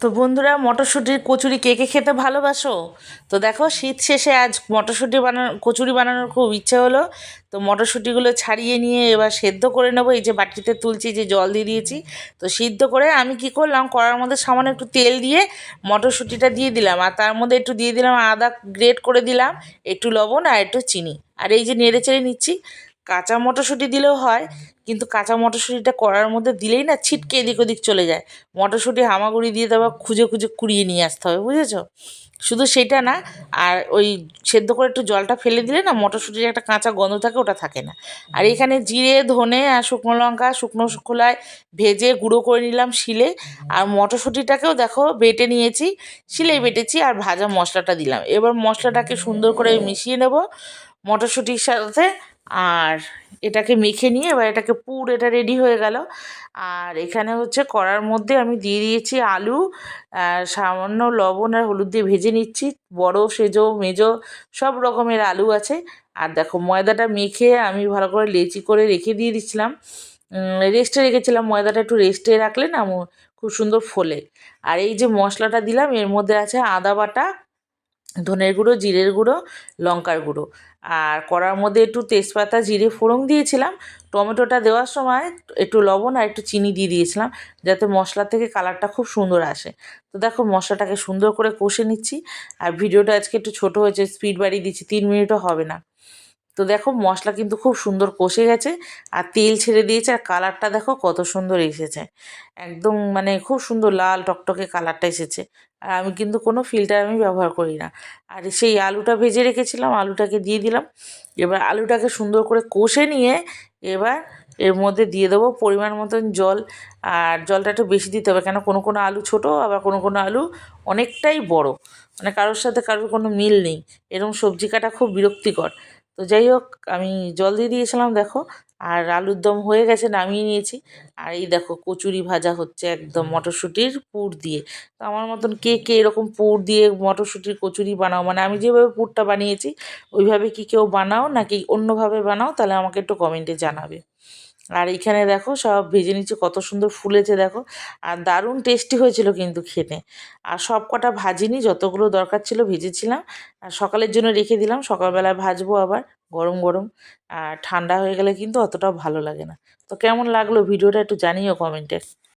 তো বন্ধুরা মটরশুঁটির কচুরি কে কে খেতে ভালোবাসো? তো দেখো, শীত শেষে আজ মটরশুঁটি বানানো, কচুরি বানানোর খুব ইচ্ছে হলো। তো মটরশুঁটিগুলো ছাড়িয়ে নিয়ে এবার সেদ্ধ করে নেব। এই যে বাটিতে তুলছি, যে জল দিয়ে দিয়েছি। তো সিদ্ধ করে আমি কি করলাম, কড়ার মধ্যে সামান্য একটু তেল দিয়ে মটরশুঁটিটা দিয়ে দিলাম। আর তার মধ্যে একটু দিয়ে দিলাম আদা গ্রেট করে দিলাম, একটু লবণ আর একটু চিনি। আর এই যে নেড়ে চেড়ে নিচ্ছি কাঁচা মটরশুঁটি দিলেও হয়, কিন্তু কাঁচা মটরশুঁটিটা করার মধ্যে দিলেই না ছিটকে এদিক ওদিক চলে যায়। মটরশুঁটি হামাগুড়ি দিয়ে তারপর খুঁজে খুঁজে কুড়িয়ে নিয়ে আসতে হবে, বুঝেছ? শুধু সেটা না, আর ওই সেদ্ধ করে একটু জলটা ফেলে দিলে না মটরশুঁটির একটা কাঁচা গন্ধ থাকে, ওটা থাকে না। আর এখানে জিরে, ধনে আর শুকনো লঙ্কা, শুকনো খোলায় ভেজে গুঁড়ো করে নিলাম শিলে। আর মটরশুঁটিটাকেও দেখো বেটে নিয়েছি, শিলেই বেটেছি আর ভাজা মশলাটা দিলাম। এবার মশলাটাকে সুন্দর করে মিশিয়ে নেব মটরশুঁটির সাথে। আর এটাকে মেখে নিয়ে এবার এটাকে পুর, এটা রেডি হয়ে গেল। আর এখানে হচ্ছে কড়ার মধ্যে আমি দিয়ে দিয়েছি আলু সামান্য লবণ আর হলুদ দিয়ে ভেজে নিচ্ছি। বড়, সেজো, মেজো সব রকমের আলু আছে। আর দেখো ময়দাটা মেখে আমি ভালো করে লেচি করে রেখে দিয়ে দিচ্ছিলাম। রেস্টে রেখেছিলাম। ময়দাটা একটু রেস্টে রাখলে না খুব সুন্দর ফোলে। আর এই যে মশলাটা দিলাম, এর মধ্যে আছে আদা বাটা ধনের গুঁড়ো, জিরের গুঁড়ো, লঙ্কার গুঁড়ো। আর কড়ার মধ্যে একটু তেজপাতা, জিরে, ফোড়ন দিয়েছিলাম। টমেটোটা দেওয়ার সময় একটু লবণ আর একটু চিনি দিয়ে দিয়েছিলাম যাতে মশলা থেকে কালারটা খুব সুন্দর আসে। তো দেখো মশলাটাকে সুন্দর করে কষে নিচ্ছি। আর ভিডিওটা আজকে একটু ছোট হয়েছে, স্পিড বাড়িয়ে দিচ্ছি, তিন মিনিটও হবে না। তো দেখো মশলা কিন্তু খুব সুন্দর কষে গেছে আর তেল ছেড়ে দিয়েছে আর কালারটা দেখো কত সুন্দর এসেছে। একদম মানে খুব সুন্দর লাল টকটকে কালারটা এসেছে। আর আমি কিন্তু কোনো ফিল্টার আমি ব্যবহার করি না। আর সেই আলুটা ভেজে রেখেছিলাম, আলুটাকে দিয়ে দিলাম। এবার আলুটাকে সুন্দর করে কষে নিয়ে এবার এর মধ্যে দিয়ে দেবো পরিমাণ মতন জল। আর জলটা একটু বেশি দিতে হবে কেন কোনো কোনো আলু ছোটো, আবার কোনো কোনো আলু অনেকটাই বড়। মানে কারোর সাথে কারোর কোনো মিল নেই। এরকম সবজি কাটা খুব বিরক্তিকর। তো যাই হোক, আমি জল দিয়ে দিয়েছিলাম, দেখো। আর আলুর দম হয়ে গেছে, নামিয়ে নিয়েছি। আর এই দেখো, কচুরি ভাজা হচ্ছে একদম মটরশুঁটির পুর দিয়ে। তো আমার মতন কে কে এরকম পুর দিয়ে মটরশুঁটির কচুরি বানাও মানে আমি যেভাবে পুরটা বানিয়েছি, ওইভাবে কি কেউ বানাও নাকি অন্যভাবে বানাও, তাহলে আমাকে একটু কমেন্টে জানাবে। আর এইখানে দেখো সব ভেজে নিচ্ছে, কত সুন্দর ফুলেছে দেখো। আর দারুণ টেস্টি হয়েছিল কিন্তু খেতে। আর সব কটা ভাজিনি, যতগুলো দরকার ছিল ভেজেছিলাম। আর সকালের জন্য রেখে দিলাম, সকালবেলা ভাজবো আবার গরম গরম। আর ঠান্ডা হয়ে গেলে কিন্তু অতটাও ভালো লাগে না। তো কেমন লাগল? ভিডিওটা একটু জানিও কমেন্টে।